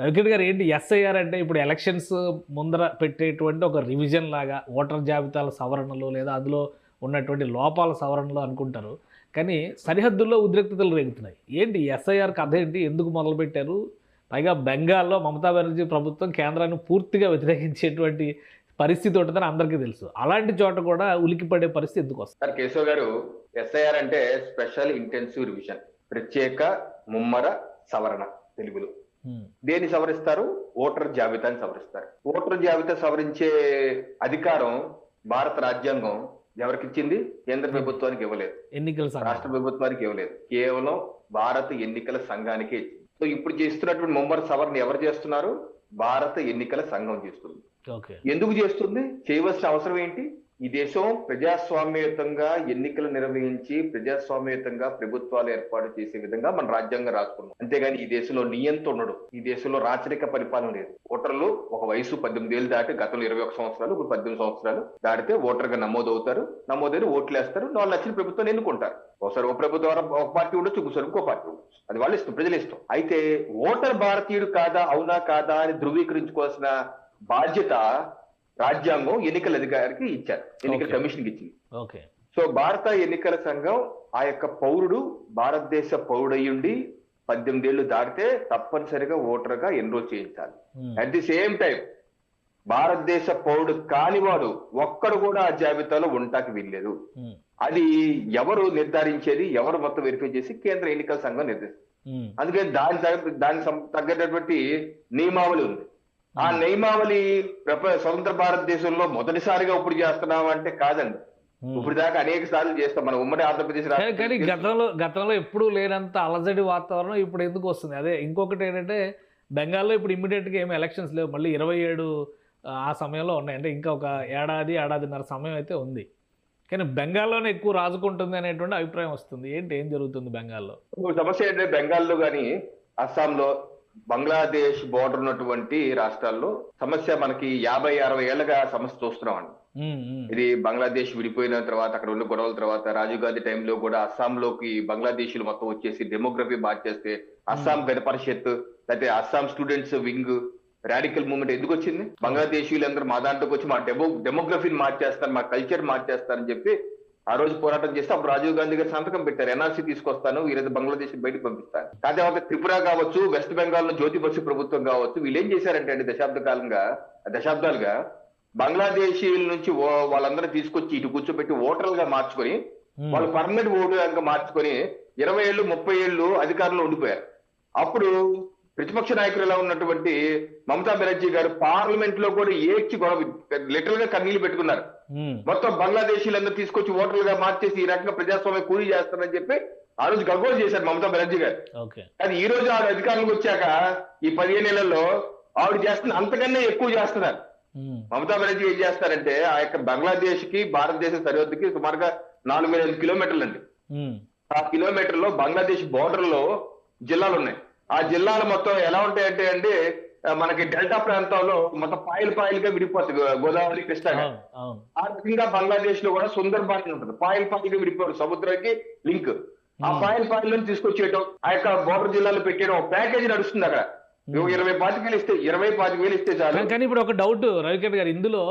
వెంకట్ గారు ఏంటి ఎస్ఐఆర్ అంటే ఇప్పుడు ఎలక్షన్స్ ముందర పెట్టేటువంటి ఒక రివిజన్ లాగా ఓటర్ జాబితాల సవరణలు లేదా అందులో ఉన్నటువంటి లోపాల సవరణలు అనుకుంటారు. కానీ సరిహద్దుల్లో ఉద్రిక్తతలు రేగుతున్నాయి. ఏంటి ఎస్ఐఆర్ కథ ఏంటి ఎందుకు మొదలుపెట్టారు? పైగా బెంగాల్లో మమతా బెనర్జీ ప్రభుత్వం కేంద్రాన్ని పూర్తిగా వ్యతిరేకించేటువంటి పరిస్థితి ఉంటుందని అందరికీ తెలుసు. అలాంటి చోట కూడా ఉలికిపడే పరిస్థితి ఎందుకు వస్తుంది? కేశవ్ గారు ఎస్ఐఆర్ అంటే స్పెషల్ ఇంటెన్సివ్ రివిజన్ ప్రత్యేక ముమ్మర సవరణ తెలుగులో. దేన్ని సవరిస్తారు? ఓటర్ జాబితాని సవరిస్తారు. ఓటర్ జాబితా సవరించే అధికారం భారత రాజ్యాంగం ఎవరికి ఇచ్చింది కేంద్ర ప్రభుత్వానికి ఇవ్వలేదు. ఎన్నికల రాష్ట్ర ప్రభుత్వానికి ఇవ్వలేదు. కేవలం భారత ఎన్నికల సంఘానికే ఇచ్చింది. సో ఇప్పుడు చేస్తున్నటువంటి ముమ్మర సవరణ ఎవరు చేస్తున్నారు? భారత ఎన్నికల సంఘం చేస్తుంది. ఎందుకు చేస్తుంది? చేయవలసిన అవసరం ఏంటి? ఈ దేశం ప్రజాస్వామ్యయుతంగా ఎన్నికలు నిర్వహించి ప్రజాస్వామ్యయుతంగా ప్రభుత్వాలు ఏర్పాటు చేసే విధంగా మన రాజ్యాంగం రాసుకున్నాం. అంతేగాని ఈ దేశంలో నియంత ఉండడు. ఈ దేశంలో రాచరిక పరిపాలన లేదు. ఓటర్లు ఒక వయసు పద్దెనిమిది ఏళ్ళు దాటి గతంలో ఇరవై ఒక సంవత్సరాలు ఇప్పుడు పద్దెనిమిది సంవత్సరాలు దాటితే ఓటర్గా నమోదవుతారు. నమోదైన ఓట్లు వేస్తారు. వాళ్ళు నచ్చిన ప్రభుత్వం ఎన్నుకుంటారు. ఒకసారి ఒక ప్రభుత్వం ఒక పార్టీ ఉండొచ్చు ఒకసారి ఇంకో పార్టీ ఉండొచ్చు. అది వాళ్ళు ఇష్టం ప్రజలు ఇష్టం. అయితే ఓటర్ భారతీయుడు కాదా అవునా కాదా అని ధృవీకరించుకోవాల్సిన బాధ్యత రాజ్యాంగం ఎన్నికల అధికారికి ఇచ్చారు. ఎన్నికల. కమిషన్కి ఇచ్చింది. ఓకే. సో భారత ఎన్నికల సంఘం ఆ యొక్క పౌరుడు భారతదేశ పౌరుడయ్యుండి పద్దెనిమిది ఏళ్ళు దాటితే తప్పనిసరిగా ఓటర్గా ఎన్రోల్ చేయించాలి. అట్ ది సేమ్ టైం భారతదేశ పౌరుడు కానివాడు ఒక్కడు కూడా ఆ జాబితాలో ఉండటానికి వీల్లేదు. ఉమ్, అది ఎవరు నిర్ధారించేది ఎవరు మొత్తం వెరిఫై చేసి కేంద్ర ఎన్నికల సంఘం నిర్దేశిస్తుంది. ఉమ్, అందుకని దాని దానికి తగ్గటువంటి నియమావళి ఉంది. ఆ నియమావళి స్వతంత్ర భారతదేశంలో మొదటిసారిగా ఇప్పుడు చేస్తున్నాం అంటే కాదండి. ఇప్పుడు దాకా అనేక సార్లు చేస్తాం. మన ఉమ్మడి ఆంధ్రప్రదేశ్ కానీ- గతంలో గతంలో ఎప్పుడూ లేనంత అలజడి వాతావరణం ఇప్పుడు ఎందుకు వస్తుంది? అదే ఇంకొకటి ఏంటంటే బెంగాల్లో ఇప్పుడు ఇమ్మీడియట్గా ఏమి ఎలక్షన్స్ లేవు. మళ్ళీ ఇరవై ఏడు ఆ సమయంలో ఉన్నాయి. అంటే ఇంకా ఒక ఏడాది ఏడాదిన్నర సమయం అయితే ఉంది. కానీ బెంగాల్లోనే ఎక్కువ రాజుకుంటుంది అనేటువంటి అభిప్రాయం వస్తుంది. ఏంటి ఏం జరుగుతుంది బెంగాల్లో? సమస్య ఏంటంటే బెంగాల్లో కానీ అస్సాంలో బంగ్లాదేశ్ బోర్డర్ ఉన్నటువంటి రాష్ట్రాల్లో సమస్య మనకి యాభై అరవై ఏళ్ళగా సమస్య చూస్తున్నాం అండి. ఉమ్, ఉమ్, ఇది బంగ్లాదేశ్ విడిపోయిన తర్వాత అక్కడ ఉన్న గొడవల తర్వాత రాజీవ్ గాంధీ టైంలో కూడా అస్సాంలోకి బంగ్లాదేశీలు మొత్తం వచ్చేసి డెమోగ్రఫీ మార్చేస్తే అస్సాం గణ పరిషత్ లేకపోతే Assam students wing radical movement ఎందుకు వచ్చింది? బంగ్లాదేశీయులందరూ మా దాంట్లోకి వచ్చి మా డెమో డెమోగ్రఫీని మార్చేస్తారు మా కల్చర్ మార్చేస్తారని చెప్పి ఆ రోజు పోరాటం చేస్తే అప్పుడు రాజీవ్ గాంధీ గారు సంతకం పెట్టారు. ఎన్ఆర్సీ తీసుకొస్తాను ఈరోజు బంగ్లాదేశ్ బయటకు పంపిస్తాను. కానీ తర్వాత త్రిపుర కావచ్చు వెస్ట్ బెంగాల్లో జ్యోతి బసు ప్రభుత్వం కావచ్చు వీళ్ళు ఏం చేశారంటే అండి దశాబ్ద కాలంగా దశాబ్దాలుగా బంగ్లాదేశీయుల నుంచి వాళ్ళందరూ తీసుకొచ్చి ఇటు కూర్చోబెట్టి ఓటర్లుగా మార్చుకొని వాళ్ళు పర్మనెంట్ ఓటుగా మార్చుకొని ఇరవై ఏళ్ళు ముప్పై ఏళ్ళు అధికారంలో ఉండిపోయారు. అప్పుడు ప్రతిపక్ష నాయకులు ఎలా ఉన్నటువంటి మమతా బెనర్జీ గారు పార్లమెంట్లో కూడా ఏడ్చి గొడవ లిటరల్గా కన్నీళ్ళు పెట్టుకున్నారు. మొత్తం బంగ్లాదేశీలందరూ తీసుకొచ్చి ఓటర్లుగా మార్చేసి ఈ రకంగా ప్రజాస్వామ్య కూలీ చేస్తారని చెప్పి ఆ రోజు గగ్గోలు చేశారు మమతా బెనర్జీ గారు. కానీ ఈ రోజు ఆవిడ అధికారంలోకి వచ్చాక ఈ పదిహేను నెలల్లో ఆవిడ చేస్తున్న అంతకన్నా ఎక్కువ చేస్తున్నారు. మమతా బెనర్జీ ఏం చేస్తారంటే ఆ యొక్క బంగ్లాదేశ్కి భారతదేశ సరిహద్దుకి సుమారుగా నాలుగు వేల ఐదు కిలోమీటర్లు అండి. ఆ కిలోమీటర్లో బంగ్లాదేశ్ బోర్డర్లో జిల్లాలు ఉన్నాయి. ఆ జిల్లాలు మొత్తం ఎలా ఉంటాయంటే అండి మనకి డెల్టా ప్రాంతంలో మొత్తం పాయలు పాయలుగా విడిపోతుంది గోదావరి కృష్ణ ఆ రకంగా బంగ్లాదేశ్లో కూడా సుందర్బాన్ ఉంటుంది. పాయలు పాయలుగా విడిపోరు సముద్రానికి లింక్. ఆ పాయలు పాయలను తీసుకొచ్చేయటం ఆ యొక్క బోర్డర్ జిల్లాలో పెట్టేయడం ఒక ప్యాకేజీ నడుస్తుంది అక్కడ. నువ్వు ఇరవై పాతిక వేలు ఇస్తే ఇరవై పాతిక వేలు ఇస్తే చాలు. కానీ- ఇప్పుడు ఒక డౌట్ రవికిరణ్ గారు ఇందులో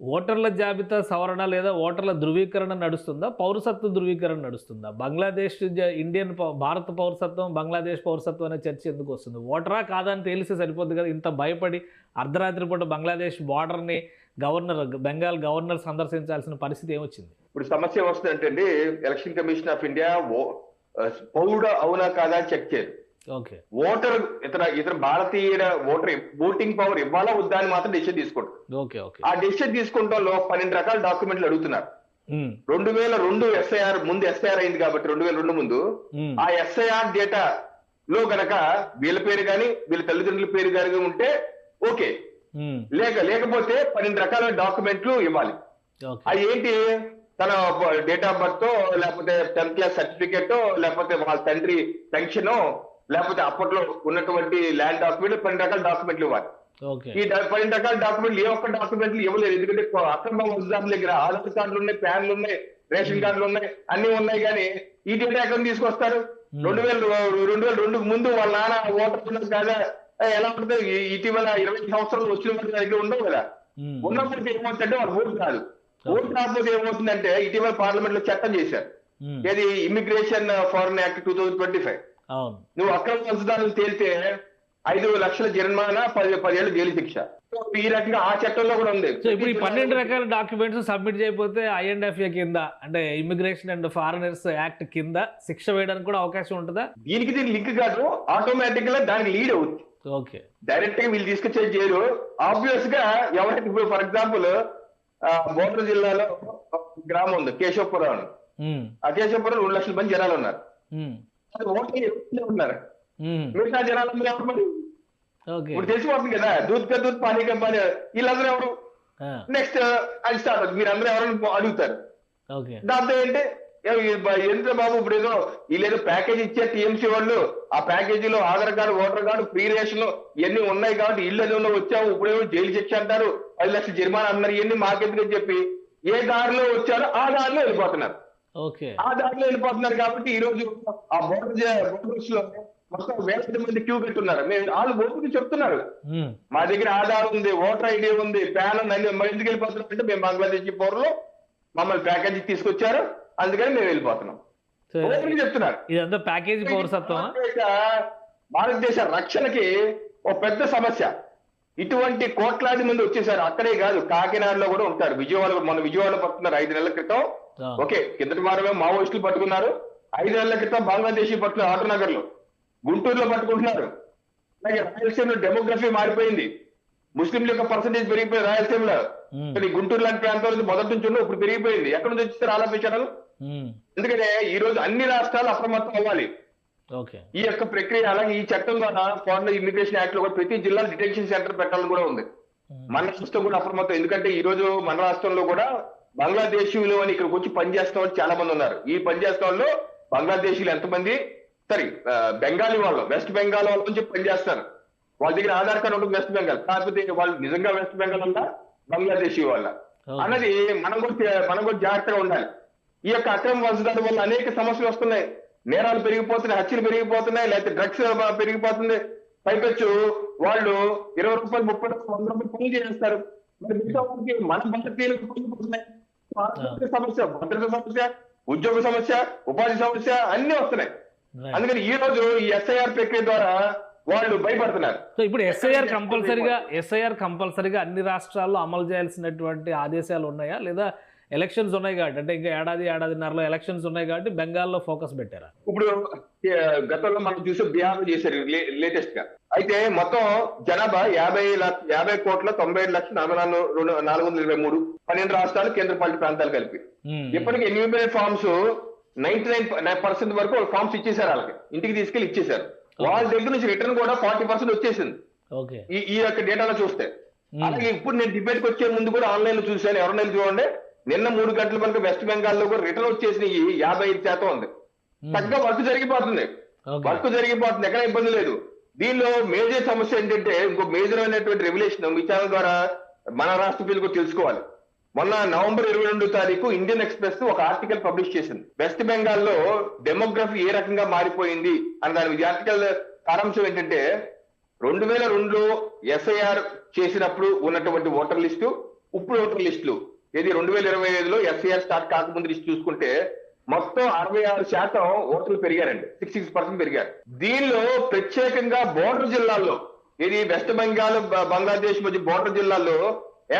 ఓటర్ల జాబితా సవరణ లేదా ఓటర్ల ధృవీకరణ నడుస్తుందా? పౌరసత్వ ధృవీకరణ నడుస్తుందా? బంగ్లాదేశ్ ఇండియన్ భారత పౌరసత్వం బంగ్లాదేశ్ పౌరసత్వం అనే చర్చ ఎందుకు వస్తుంది? ఓటరా కాదా అని తెలిసి సరిపోద్ది కదా? ఇంత భయపడి అర్ధరాత్రి పూట బంగ్లాదేశ్ బార్డర్ని గవర్నర్ బెంగాల్ గవర్నర్ సందర్శించాల్సిన పరిస్థితి ఏమొచ్చింది? ఇప్పుడు సమస్య వస్తుందంటే ఎలక్షన్ కమిషన్ ఆఫ్ ఇండియా పౌరుడు అవునా కాదా చెక్ చేయరు ఓటర్ ఇతర ఇతర భారతీయ ఓటర్ ఓటింగ్ పవర్ ఇవ్వాలా వద్దా అని మాత్రం డెసిషన్ తీసుకుంటారు ఓకే ఓకే ఆ డెసిషన్ తీసుకుంటాలో పన్నెండు రకాల డాక్యుమెంట్లు అడుగుతున్నారు. ఉమ్, రెండు వేల రెండు ఎస్ఐఆర్ ముందు ఎస్ఐఆర్ అయింది కాబట్టి రెండు వేల రెండు ముందు ఉమ్, ఆ ఎస్ఐఆర్ డేటా లో గనక వీళ్ళ పేరు గాని వీళ్ళ తల్లిదండ్రుల పేరు గాని ఉంటే ఓకే ఉమ్, లేక లేకపోతే పన్నెండు రకాల డాక్యుమెంట్లు ఇవ్వాలి. అది ఏంటి? తన డేట్ ఆఫ్ బర్త్ లేకపోతే టెన్త్ క్లాస్ సర్టిఫికేట్ లేకపోతే వాళ్ళ తండ్రి పెన్షన్ లేకపోతే అప్పట్లో ఉన్నటువంటి ల్యాండ్ డాక్యుమెంట్ పన్నెండు రకాల డాక్యుమెంట్లు ఇవ్వాలి. ఈ పన్నెండు రకాల డాక్యుమెంట్లు ఏ ఒక్క డాక్యుమెంట్లు ఇవ్వలేదు. ఎందుకంటే అక్రమ వృద్ధాప్యుల దగ్గర ఆధార్ కార్డులు ఉన్నాయి ప్యాన్లు ఉన్నాయి రేషన్ కార్డులు ఉన్నాయి అన్ని ఉన్నాయి కానీ ఈ డేటా ఎక్కడ తీసుకొస్తారు? రెండు వేల రెండు వేల రెండు ముందు వాళ్ళ నాన్న ఓటర్ ఉన్నారు కాదా? ఎలా ఉంటుంది? ఇటీవల ఇరవై సంవత్సరాలు వచ్చిన దగ్గర ఉండవు కదా. ఉమ్, ఉన్నప్పటికీ ఏమవుతుందంటే వాళ్ళు ఓటు రాదు. ఓటు రాకపోతే ఏమవుతుందంటే ఇటీవల పార్లమెంట్లో చట్టం చేశారు. ఏది? Immigration foreign act two thousand twenty five నువ్వు అక్రమ వలసదారులు తేలితే ఐదు లక్షల జరిమానా పది పదేళ్ళు జైలు శిక్ష. సో ఈ రకంగా ఆ చట్టంలో కూడా ఉంది. సో ఇప్పుడు ఈ పన్నెండు రకాల డాక్యుమెంట్స్ సబ్మిట్ చేయకపోతే ఐఎన్ఎఫ్ఏ కింద అంటే ఇమిగ్రేషన్ అండ్ ఫారినర్స్ యాక్ట్ కింద శిక్ష వేయడానికి కూడా అవకాశం ఉంటుందా? దీనికి దీనికి లింక్ కాదు ఆటోమేటిక్గా దానికి లీడ్ అవుతుంది. ఓకే. డైరెక్ట్గా వీళ్ళు తీసుకొచ్చే చేయరు ఆబ్వియస్గా ఎవరైతే ఇప్పుడు ఫర్ ఎగ్జాంపుల్ బోర్డర్ జిల్లాలో గ్రామం ఉంది కేశవపురం ఆ కేశవపురం రెండు లక్షల మంది జనాలు ఉన్నారు. ఎక్కువనే ఉన్నారు. మిగతా జనాలు అందరూ ఎవరు మరి? ఇప్పుడు తెలిసిపోతుంది కదా దూత్ కా దూత్ పానీ కా పానీ వీళ్ళందరూ ఎవరు? నెక్స్ట్ అది స్టార్ట్ అవుతుంది. మీరు అందరూ ఎవరైనా అడుగుతారు. దాంతో ఏంటి? ఎంత బాబు ఇప్పుడు ఏదో వీళ్ళేదో ప్యాకేజ్ ఇచ్చే టీఎంసీ వాళ్ళు ఆ ప్యాకేజీలో Aadhaar card voter card free ration ఇవన్నీ ఉన్నాయి కాబట్టి ఇల్లు ఏదో వచ్చాము ఇప్పుడేమో జైలు శిక్ష అంటారు పది లక్షల జరిమానా అన్నారు ఇవన్నీ మాకెందుకని చెప్పి ఏ దారిలో వచ్చారో ఆ దారిలో వెళ్ళిపోతున్నారు. ఆ దారిలో వెళ్ళిపోతున్నారు కాబట్టి ఈ రోజు ఆ బోర్డర్ బోర్డర్స్లో మొత్తం వేల మంది క్యూ పెట్టున్నారు. మేము వాళ్ళు ఓటుకు చెప్తున్నారు. మా దగ్గర ఆధార్ ఉంది ఓటర్ ఐడి ఉంది ప్యాన్ ఉంది అన్ని ఎందుకు వెళ్ళిపోతున్నాం అంటే మేము బంగ్లాదేశ్ పౌరులు మమ్మల్ని ప్యాకేజీ తీసుకొచ్చారు. అందుకని మేము వెళ్ళిపోతున్నాం. చెప్తున్నారు. ఇదంతా ప్యాకేజీ పౌరసత్వమా? భారతదేశ- రక్షణకి ఒక పెద్ద సమస్య. ఇటువంటి కోట్లాది మంది వచ్చేసారు. అక్కడే కాదు కాకినాడలో కూడా ఉంటారు. విజయవాడ మన విజయవాడ పట్టుకున్నారు ఐదు నెలల క్రితం. ఓకే కిందటి వారమే మావోయిస్టులు పట్టుకున్నారు. ఐదు నెలల క్రితం బంగ్లాదేశీ పట్టుకున్నారు ఆటోనగర్లో గుంటూరులో పట్టుకుంటున్నారు. అలాగే రాయలసీమలో డెమోగ్రఫీ మారిపోయింది. ముస్లింల యొక్క పర్సంటేజ్ పెరిగిపోయింది రాయలసీమలో. కానీ గుంటూరు లాంటి ప్రాంతాల్లో మొదటి నుంచి ఉన్న ఇప్పుడు పెరిగిపోయింది. ఎక్కడ నుంచి వచ్చేసారు ఆలోచించడం ఎందుకంటే ఈ రోజు అన్ని రాష్ట్రాలు అప్రమత్తం అవ్వాలి. ఈ యొక్క ప్రక్రియ అలాగే ఈ చట్టం ద్వారా ఫారెన్ ఇమిగ్రేషన్ యాక్ట్లో కూడా ప్రతి జిల్లా డిటెన్షన్ సెంటర్ పెట్టాలని కూడా ఉంది. మన రాష్ట్రం కూడా అప్రమత్తం. ఎందుకంటే ఈ రోజు మన రాష్ట్రంలో కూడా బంగ్లాదేశీయులు అని ఇక్కడికి వచ్చి పనిచేస్తున్న వాళ్ళు చాలా మంది ఉన్నారు. ఈ పనిచేస్తున్న వాళ్ళు బంగ్లాదేశీయులు ఎంతమంది? సరే బెంగాలీ వాళ్ళు వెస్ట్ బెంగాల్ వాళ్ళు చెప్పి పనిచేస్తారు వాళ్ళ దగ్గర ఆధార్ కార్డు ఉంటుంది వెస్ట్ బెంగాల్. కాకపోతే వాళ్ళు నిజంగా వెస్ట్ బెంగాల్ వల్ల బంగ్లాదేశీ వాళ్ళ. అన్నది మనం కూడా మనం కూడా జాగ్రత్తగా ఉండాలి. ఈ యొక్క అక్రమ వలసదారుల వల్ల అనేక సమస్యలు వస్తున్నాయి. నేరాలు పెరిగిపోతున్నాయి హత్యలు పెరిగిపోతున్నాయి లేకపోతే డ్రగ్స్ పెరిగిపోతుంది. పైపెచ్చు వాళ్ళు ఇరవై రూపాయలు ముప్పై రూపాయలు వంద రూపాయలు పనులు చేస్తారు మరి మిగతా వాళ్ళకి మన భారతీయులకు పనులు సమస్య భద్రత సమస్య ఉద్యోగ సమస్య ఉపాధి సమస్య అన్ని వస్తున్నాయి. అందుకని ఈ రోజు ఈ ఎస్ఐఆర్ ప్రక్రియ ద్వారా వాళ్ళు భయపడుతున్నారు. సో ఇప్పుడు ఎస్ఐఆర్ కంపల్సరిగా ఎస్ఐఆర్ కంపల్సరిగా అన్ని రాష్ట్రాల్లో అమలు చేయాల్సినటువంటి ఆదేశాలు ఉన్నాయా? లేదా ఎలక్షన్స్ ఉన్నాయి కాబట్టి అంటే ఇంకా ఏడాది ఏడాదిన్నరలో ఎలక్షన్స్ ఉన్నాయి కాబట్టి బెంగాల్లో ఫోకస్ పెట్టారా? ఇప్పుడు గతంలో మనం చూసే బీహార్ చేశారు లేటెస్ట్గా అయితే మొత్తం జనాభా యాభై లక్ష యాభై కోట్ల తొంభై ఏడు లక్షల నలభై నాలుగు నాలుగు వందల ఇరవై మూడు పన్నెండు రాష్ట్రాలు కేంద్ర పాలిత ప్రాంతాలు కలిపి. ఇప్పటికి enumerate forms ninety nine percent వరకు ఫార్మ్స్ ఇచ్చేసారు వాళ్ళకి. ఇంటికి తీసుకెళ్ళి ఇచ్చేసారు వాళ్ళ దగ్గర నుంచి రిటర్న్ కూడా ఫార్టీ పర్సెంట్ వచ్చేసింది. ఈ ఈ యొక్క డేటాలో చూస్తే. అలాగే ఇప్పుడు నేను డిబేట్కి వచ్చే ముందు కూడా ఆన్లైన్లో చూశాను. ఎవరైనా చూడండి నిన్న మూడు గంటల వరకు వెస్ట్ బెంగాల్లో కూడా రిటర్న్ వచ్చేసిన ఈ యాభై ఐదు శాతం ఉంది చక్కగా వర్క్ జరిగిపోతుంది. వర్క్ జరిగిపోతుంది. ఎక్కడ ఇబ్బంది లేదు. దీనిలో మేజర్ సమస్య ఏంటంటే ఇంకో మేజర్ అయినటువంటి రెవల్యూషన్ మీ ఛానల్ ద్వారా మన రాష్ట్ర ప్రజలకు తెలుసుకోవాలి. మొన్న నవంబర్ ఇరవై రెండు తారీఖు ఇండియన్ ఎక్స్ప్రెస్ ఒక ఆర్టికల్ పబ్లిష్ చేసింది. వెస్ట్ బెంగాల్లో డెమోగ్రఫీ ఏ రకంగా మారిపోయింది అని దాని ఆర్టికల్ సారాంశం ఏంటంటే రెండు వేల రెండులో ఎస్ఐఆర్ చేసినప్పుడు ఉన్నటువంటి ఓటర్ లిస్టు ఇప్పుడు ఓటర్ లిస్టులు. ఇది రెండు వేల ఇరవై ఐదులో ఎస్ఐఆర్ స్టార్ట్ కాకముందు నుంచి చూసుకుంటే మొత్తం అరవై ఆరు శాతం ఓట్లు పెరిగారండి. సిక్స్ సిక్స్ పర్సెంట్ పెరిగారు. దీనిలో ప్రత్యేకంగా బోర్డర్ జిల్లాల్లో ఇది వెస్ట్ బెంగాల్ బ- బంగ్లాదేశ్ మధ్య బోర్డర్ జిల్లాల్లో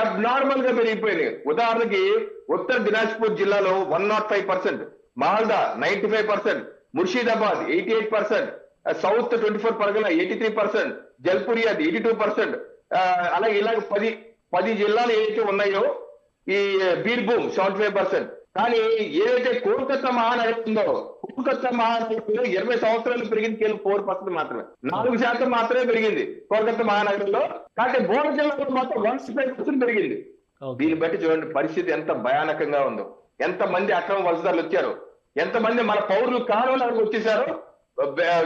అబ్నార్మల్గా పెరిగిపోయినాయి. ఉదాహరణకి ఉత్తర దినాజ్పూర్ జిల్లాలో one not five percent Malda ninety five percent Murshidabad eighty eight percent south twenty four Parganas eighty three percent జల్పురియాద్ eighty two percent అలాగే ఇలాగ పది పది జిల్లాలు ఏవైతే ఉన్నాయో ఈ బీర్భూమ్ సెవెంటీ ఫైవ్ పర్సెంట్ కానీ ఏదైతే కోల్కతా మహానగరం ఉందో కోల్కతా మహానగరంలో ఇరవై సంవత్సరాలు పెరిగింది కేవలం ఫోర్ పర్సెంట్ మాత్రమే. నాలుగు శాతం మాత్రమే పెరిగింది కోల్కతా మహానగరంలో. కానీ బోర్డు జిల్లాలో మాత్రం వన్ ఫైవ్ పర్సెంట్ పెరిగింది. దీన్ని బట్టి చూడండి పరిస్థితి ఎంత భయానకంగా ఉందో. ఎంత మంది అక్రమ వలసదారులు వచ్చారు. ఎంత మంది మన పౌరులు కాలువలకు వచ్చేసారో.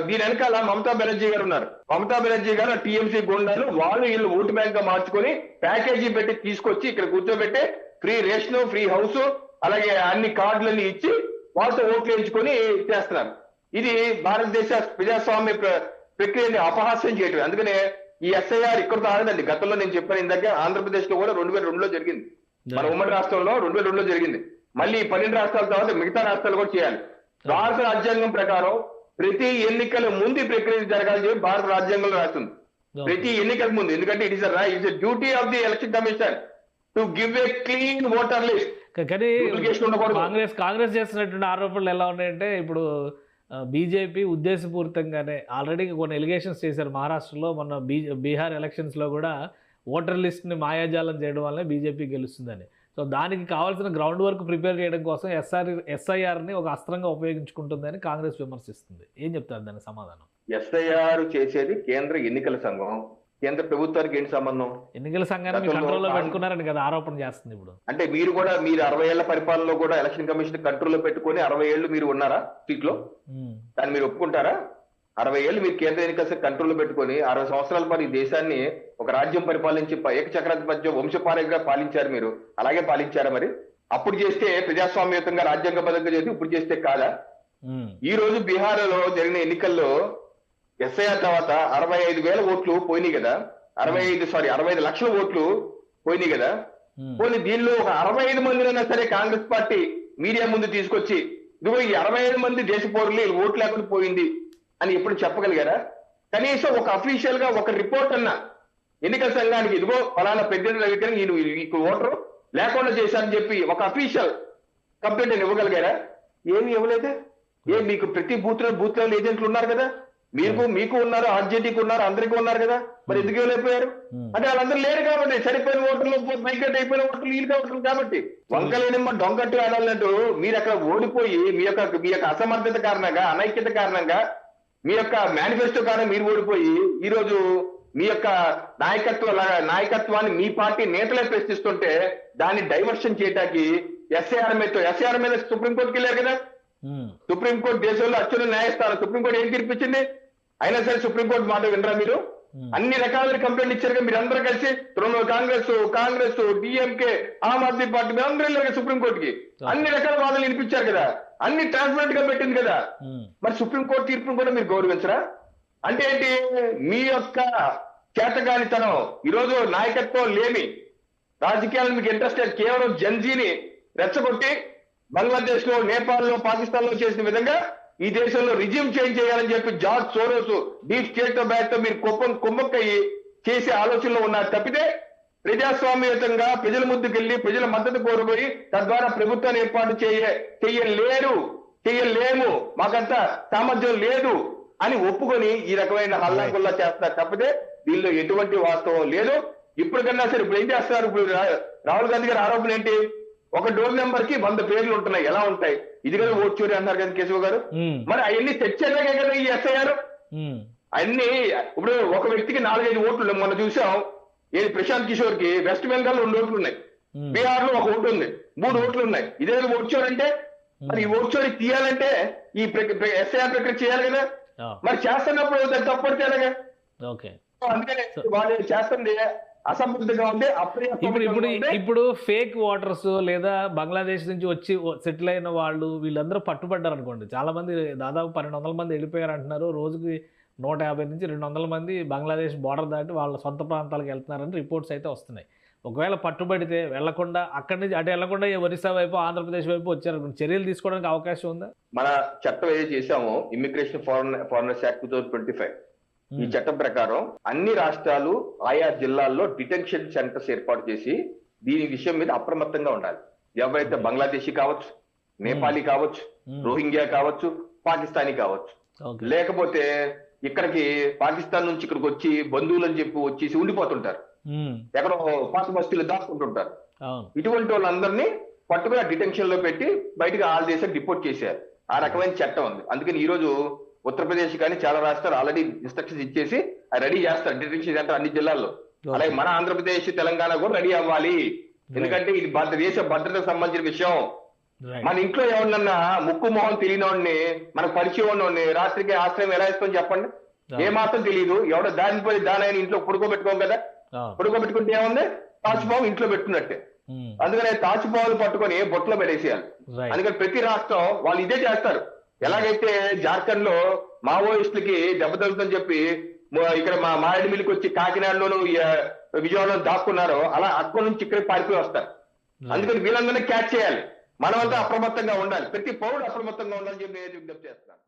దీని వెనకాల మమతా బెనర్జీ గారు ఉన్నారు. మమతా బెనర్జీ గారు టీఎంసీ గుండాలు వాళ్ళు వీళ్ళు ఓటు బ్యాంక్గా మార్చుకొని ప్యాకేజీ పెట్టి తీసుకొచ్చి ఇక్కడ కూర్చోబెట్టి ఫ్రీ రేషన్ ఫ్రీ హౌస్ అలాగే అన్ని కార్డులన్నీ ఇచ్చి వాళ్ళతో ఓట్లు వేయించుకొని చేస్తున్నారు. ఇది భారతదేశ ప్రజాస్వామ్య ప్ర- ప్రక్రియని అపహాస్యం చేయటం అందుకనే ఈ ఎస్ఐఆర్ ఇక్కడ ఆగదండి. గతంలో నేను చెప్పాను ఇందాక ఆంధ్రప్రదేశ్లో కూడా రెండు వేల రెండులో జరిగింది. మన ఉమ్మడి రాష్ట్రంలో రెండు వేల రెండులో జరిగింది. మళ్ళీ ఈ పన్నెండు రాష్ట్రాల తర్వాత మిగతా రాష్ట్రాలు కూడా చేయాలి. భారత రాజ్యాంగం ప్రకారం ప్రతి ఎన్నికల ముందు ప్రక్రియ జరగాలని చెప్పి భారత రాజ్యాంగంలో రాస్తుంది. ప్రతి ఎన్నికల ముందు. ఎందుకంటే it is its duty of the election commission to give a clean voter list కానీ. కాంగ్రెస్ కాంగ్రెస్ చేస్తున్నటువంటి ఆరోపణలు ఎలా ఉన్నాయంటే ఇప్పుడు బీజేపీ ఉద్దేశపూరితంగానే ఆల్రెడీ కొన్ని ఎలిగేషన్స్ చేశారు మహారాష్ట్రలో. మొన్న బీహార్ ఎలక్షన్స్లో కూడా ఓటర్ లిస్ట్ని మాయాజాలం చేయడం వల్ల బీజేపీ గెలుస్తుందని. సో దానికి కావాల్సిన గ్రౌండ్ వర్క్ ప్రిపేర్ చేయడం కోసం ఎస్ఆర్ ఎస్ఐఆర్ని ఒక అస్త్రంగా ఉపయోగించుకుంటుందని కాంగ్రెస్ విమర్శిస్తుంది. ఏం చెప్తారు దానికి సమాధానం? ఎస్ఐఆర్ చేసేది కేంద్ర ఎన్నికల సంఘం. కేంద్ర ప్రభుత్వానికి ఏంటి సంబంధం? ఎన్నికల సంఘాన్ని కంట్రోల్లో పెట్టుకున్నారని కదా ఆరోపణ చేస్తుంది ఇప్పుడు. అంటే మీరు కూడా మీరు అరవై ఏళ్ళ పరిపాలనలో కూడా ఎలక్షన్ కమిషన్ కంట్రోల్లో పెట్టుకొని అరవై ఏళ్ళు మీరు ఉన్నారా సీట్లో దాన్ని మీరు ఒప్పుకుంటారా? అరవై ఏళ్ళు మీరు కేంద్ర ఎన్నికల సంఘం కంట్రోల్లో పెట్టుకొని అరవై సంవత్సరాల పాటు ఈ దేశాన్ని ఒక రాజ్యం పరిపాలించి ఏకచక్రాధిపత్యం వంశపారంగా పాలించారు మీరు. అలాగే పాలించారా మరి? అప్పుడు చేస్తే ప్రజాస్వామ్యతంగా రాజ్యాంగబద్ధంగా చేసి ఇప్పుడు చేస్తే కాదా? ఈ రోజు బీహార్లో జరిగిన ఎన్నికల్లో ఎస్ఐఆర్ తర్వాత అరవై ఐదు వేల ఓట్లు పోయినాయి కదా. అరవై ఐదు సారీ అరవై ఐదు లక్షల ఓట్లు పోయినాయి కదా. పోనీ దీనిలో ఒక అరవై ఐదు మందినైనా సరే కాంగ్రెస్ పార్టీ మీడియా ముందు తీసుకొచ్చి ఇదిగో ఈ అరవై ఐదు మంది దేశ పౌరులు ఓట్లు లేకుండా పోయింది అని ఎప్పుడు చెప్పగలిగారా? కనీసం ఒక అఫీషియల్గా ఒక రిపోర్ట్ అన్నా ఎన్నికల సంఘానికి ఇదిగో ఫలానా ప్రెసిడెంట్ దగ్గర నేను ఓటర్ లేకుండా చేశానని చెప్పి ఒక అఫీషియల్ కంప్లైంట్ ఇవ్వగలిగారా? ఏమి ఇవ్వలేదే. ఏ మీకు ప్రతి బూత్లో బూత్ లెవెల్ ఏజెంట్లు ఉన్నారు కదా. మీకు మీకు ఉన్నారు ఆర్జేడీకి ఉన్నారు అందరికీ ఉన్నారు కదా? మరి ఎందుకు ఇవ్వలేకపోయారు ఉమ్. అంటే వాళ్ళందరూ లేరు కాబట్టి చనిపోయిన ఓటర్లు మైకట్ అయిపోయిన ఓటర్లు వీళ్ళకి ఓటర్లు కాబట్టి వంకలేనిమ్మ డొంకట్టు ఆడాలంటూ మీరు అక్కడ ఓడిపోయి మీ యొక్క మీ యొక్క అసమర్థత కారణంగా అనైక్యత కారణంగా మీ యొక్క మేనిఫెస్టో కారణంగా మీరు ఓడిపోయి ఈ రోజు మీ యొక్క నాయకత్వ నాయకత్వాన్ని మీ పార్టీ నేతలే ప్రశ్నిస్తుంటే దాన్ని డైవర్షన్ చేయడానికి ఎస్ఐఆర్ మీద ఎస్ఐఆర్ మీద సుప్రీంకోర్టుకి వెళ్ళారు కదా? సుప్రీంకోర్టు దేశంలో అత్యున్న న్యాయస్థానం సుప్రీంకోర్టు ఏం తీర్పిచ్చింది? అయినా సరే సుప్రీంకోర్టు మాట వినరా మీరు. అన్ని రకాల కంప్లైంట్ ఇచ్చారు కదా మీరు అందరూ కలిసి తృణమూల్ కాంగ్రెస్ కాంగ్రెస్ డిఎంకే ఆమ్ ఆద్మీ పార్టీ మీరు అందరూ వెళ్ళారు సుప్రీంకోర్టుకి అన్ని రకాల వాదనలు వినిపించారు కదా అన్ని ట్రాన్స్పరెంట్గా పెట్టింది కదా. మరి సుప్రీంకోర్టు తీర్పును కూడా మీరు గౌరవించరా? అంటే ఏంటి? మీ యొక్క చేతగానితనం ఈరోజు నాయకత్వం లేమి రాజకీయాలు మీకు ఇంట్రెస్ట్ లేదు కేవలం జన్జీని రెచ్చగొట్టి బంగ్లాదేశ్లో నేపాల్లో పాకిస్తాన్లో చేసిన విధంగా ఈ దేశంలో రిజ్యూమ్ చేంజ్ చేయాలని చెప్పి జార్జ్ సోరోస్ డీప్ స్టేట్తో బ్యాట్తో మీరు కుప్పం కుమ్మక్కయ్యి చేసే ఆలోచనలో ఉన్నారు. తప్పితే ప్రజాస్వామ్యయుతంగా ప్రజల ముందుకెళ్ళి ప్రజల మద్దతు కోరుకొని తద్వారా ప్రభుత్వాన్ని ఏర్పాటు చేయ చెయ్యలేరు చెయ్యలేము మాకంత సామర్థ్యం లేదు అని ఒప్పుకొని ఈ రకమైన హల్లాకుల్లా చేస్తారు తప్పితే దీనిలో ఎటువంటి వాస్తవం లేదు. ఇప్పటికన్నా సరే ఇప్పుడు ఏం చేస్తున్నారు? ఇప్పుడు రాహుల్ గాంధీ గారి ఆరోపణ ఏంటి ఒక డోర్ నెంబర్కి వంద పేర్లు ఉంటున్నాయి. ఎలా ఉంటాయి? ఇది కదా ఓట్ చోరీ అన్నారు కదా కేశవ్ గారు. మరి అవన్నీ తెచ్చేదాకే కదా ఈ ఎస్ఐఆర్ అన్ని ఇప్పుడు ఒక వ్యక్తికి నాలుగైదు ఓట్లు. మొన్న చూసాం. ఏది ప్రశాంత్ కిషోర్కి వెస్ట్ బెంగాల్ రెండు ఓట్లు ఉన్నాయి. బీహార్లో ఒక ఓటు ఉంది. మూడు ఓట్లు ఉన్నాయి ఇదే ఓట్ చోరీ అంటే? మరి ఈ ఓట్ చోరీ తీయాలంటే ఈ ఎస్ఐఆర్ ప్రక్రియ చేయాలి కదా? మరి చేస్తున్నప్పుడు దాన్ని తప్పడితే ఓకే. అందుకనే వాళ్ళు చేస్తుంది. అసంబద్ధంగా ఉంది ఇప్పుడు ఇప్పుడు ఫేక్ ఓటర్స్ లేదా బంగ్లాదేశ్ నుంచి వచ్చి సెటిల్ అయిన వాళ్ళు వీళ్ళందరూ పట్టుబడ్డారు అనుకోండి చాలా మంది దాదాపు పన్నెండు వందల మంది వెళ్ళిపోయారు అంటున్నారు. రోజుకి నూట యాభై నుంచి రెండు వందల మంది బంగ్లాదేశ్ బార్డర్ దాటి వాళ్ళ సొంత ప్రాంతాలకు వెళ్తున్నారని రిపోర్ట్స్ అయితే వస్తున్నాయి. ఒకవేళ పట్టుబడితే వెళ్ళకుండా అక్కడి నుంచి అటు వెళ్ళకుండా ఒరిస్సా వైపు ఆంధ్రప్రదేశ్ వైపు వచ్చారు చర్యలు తీసుకోవడానికి అవకాశం ఉందా? మన చట్టం ఏదైతే చేశామో immigration foreign foreigners act two thousand twenty five ఈ చట్టం ప్రకారం అన్ని రాష్ట్రాలు ఆయా జిల్లాల్లో డిటెన్షన్ సెంటర్స్ ఏర్పాటు చేసి దీని విషయం మీద అప్రమత్తంగా ఉండాలి. ఎవరైతే బంగ్లాదేశీ కావచ్చు నేపాలీ కావచ్చు రోహింగ్యా కావచ్చు పాకిస్తానీ కావచ్చు. లేకపోతే ఇక్కడికి పాకిస్తాన్ నుంచి ఇక్కడికి వచ్చి బంధువులు అని చెప్పి వచ్చేసి ఉండిపోతుంటారు. ఎక్కడో పాత బస్తీలు దాక్కుంటుంటారు. అవును. ఇటువంటి వాళ్ళందరినీ పట్టుకుని డిటెన్షన్లో పెట్టి బయటకు ఆల్ దేశం డిపోర్ట్ చేశారు. ఆ రకమైన చట్టం ఉంది. అందుకని ఈ రోజు ఉత్తరప్రదేశ్ కానీ చాలా రాష్ట్రాలు ఆల్రెడీ ఇన్స్ట్రక్షన్స్ ఇచ్చేసి రెడీ చేస్తారు. డిటెన్షన్ సెంటర్ అన్ని జిల్లాల్లో. అలాగే మన ఆంధ్రప్రదేశ్ తెలంగాణ కూడా రెడీ అవ్వాలి. ఎందుకంటే ఇది దేశ భద్రతకు సంబంధించిన విషయం. మన ఇంట్లో ఎవరినన్నా ముక్కు మొహం తెలియని వాడిని మనకు పరిచయం ఉన్నవాడిని రాత్రికి ఆశ్రయం ఎలా ఇస్తాం చెప్పండి? ఏ మాత్రం తెలియదు. ఎవడో దాని పోయి దాని ఇంట్లో పడుకోబెట్టుకోం కదా? పడుకోబెట్టుకుంటే ఏముంది? తాచుపాము ఇంట్లో పెట్టుకున్నట్టే. ఉమ్, అందుకనే తాచుపాములు పట్టుకొని బొట్లో పెట్టేసేయాలి. అందుకని ప్రతి రాష్ట్రం వాళ్ళు ఇదే చేస్తారు. ఎలాగైతే జార్ఖండ్లో మావోయిస్టులకి దెబ్బ తగ్గుతుందని చెప్పి ఇక్కడ మా మారేడుమిల్లికి వచ్చి కాకినాడలోను విజయవాడలో దాక్కున్నారో అలా అక్కడి నుంచి ఇక్కడికి పారిపోయి వస్తారు. అందుకని వీళ్ళందరినీ క్యాచ్ చేయాలి. మనమంతా అప్రమత్తంగా ఉండాలి. ప్రతి పౌరుడు అప్రమత్తంగా ఉండాలని చెప్పి విజ్ఞప్తి చేస్తున్నాను.